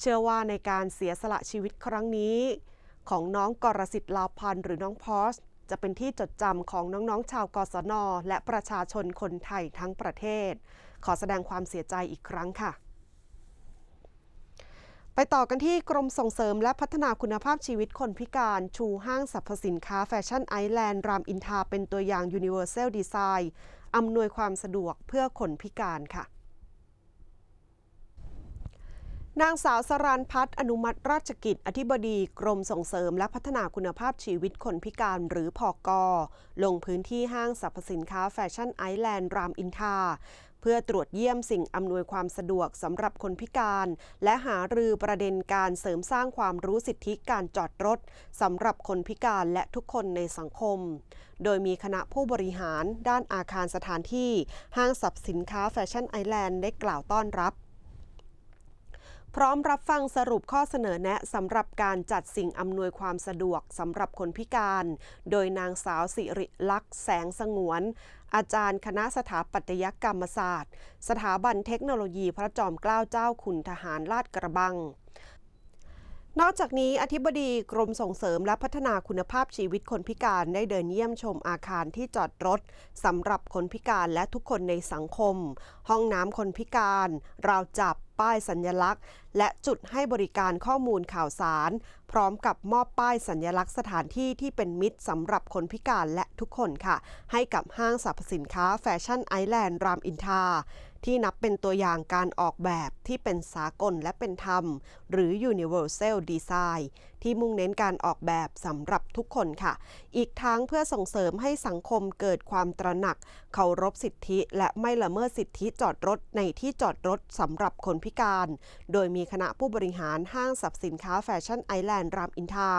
เชื่อว่าในการเสียสละชีวิตครั้งนี้ ของน้องกรสิทธิ์ลาพันธ์หรือน้องพอสจะเป็นที่จดจำของน้องๆ ชาวกศน และประชาชนคนไทยทั้งประเทศ ขอแสดงความเสียใจอีกครั้งค่ะ ไปต่อกันที่กรมส่งเสริมและพัฒนาคุณภาพชีวิตคนพิการชูห้างสรรพสินค้าแฟชั่นไอแลนด์รามอินทาเป็นตัวอย่าง Universal Design อำนวยความสะดวกเพื่อคนพิการค่ะ นางสาวสรานพัฒน์อนุมัติราชกิจ อธิบดีกรมส่งเสริมและพัฒนาคุณภาพชีวิตคนพิการหรือพอกอลงพื้นที่ห้างสรรพสินค้าแฟชั่นไอแลนด์รามอินทาเพื่อตรวจเยี่ยมสิ่งอำนวยความสะดวกสำหรับคนพิการ และหารือประเด็นการเสริมสร้างความรู้สิทธิการจอดรถสำหรับคนพิการและทุกคนในสังคม โดยมีคณะผู้บริหารด้านอาคารสถานที่ ห้างสรรพสินค้าแฟชั่นไอแลนด์ได้กล่าวต้อนรับ พร้อมรับฟังสรุปข้อเสนอแนะสำหรับการจัดสิ่งอำนวยความสะดวกสำหรับคนพิการ โดยนางสาวสิริลักษ์แสงสงวน อาจารย์คณะสถาปัตยกรรมศาสตร์ สถาบันเทคโนโลยีพระจอมเกล้าเจ้าคุณทหารลาดกระบัง นอกจากนี้อธิบดีกรมส่งเสริมและพัฒนาคุณภาพชีวิตคนพิการได้เดินเยี่ยมชมอาคารที่จอดรถสำหรับคนพิการและทุกคนในสังคม ห้องน้ำคนพิการ ราวจับป้ายสัญลักษณ์ และจุดให้บริการข้อมูลข่าวสาร พร้อมกับมอบป้ายสัญลักษณ์สถานที่ที่เป็นมิตรสำหรับคนพิการและทุกคนค่ะ ให้กับห้างสรรพสินค้าแฟชั่นไอแลนด์รามอินทา ที่นับเป็นตัวอย่างการออกแบบที่เป็นสากลและเป็นธรรม หรือ Universal Design ที่มุ่งเน้นการออกแบบสำหรับ ทุกคนค่ะ อีกทั้งเพื่อส่งเสริมให้สังคมเกิดความตระหนัก เคารพสิทธิ และไม่ละเมิดสิทธิจอดรถในที่จอดรถสำหรับคนพิการ โดยมีคณะผู้บริหารห้างสรรพสินค้าแฟชั่นไอแลนด์รามอินทรา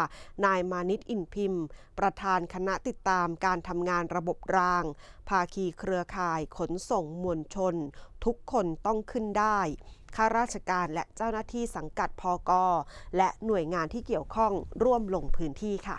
นายมานิตอินพิมพ์ ประธานคณะติดตามการทำงานระบบราง ภาคีเครือข่ายขนส่งมวลชน ทุกคนต้องขึ้นได้ข้าราชการและเจ้าหน้าที่สังกัดพอกและหน่วยงานที่เกี่ยวข้องร่วมลงพื้นที่ค่ะ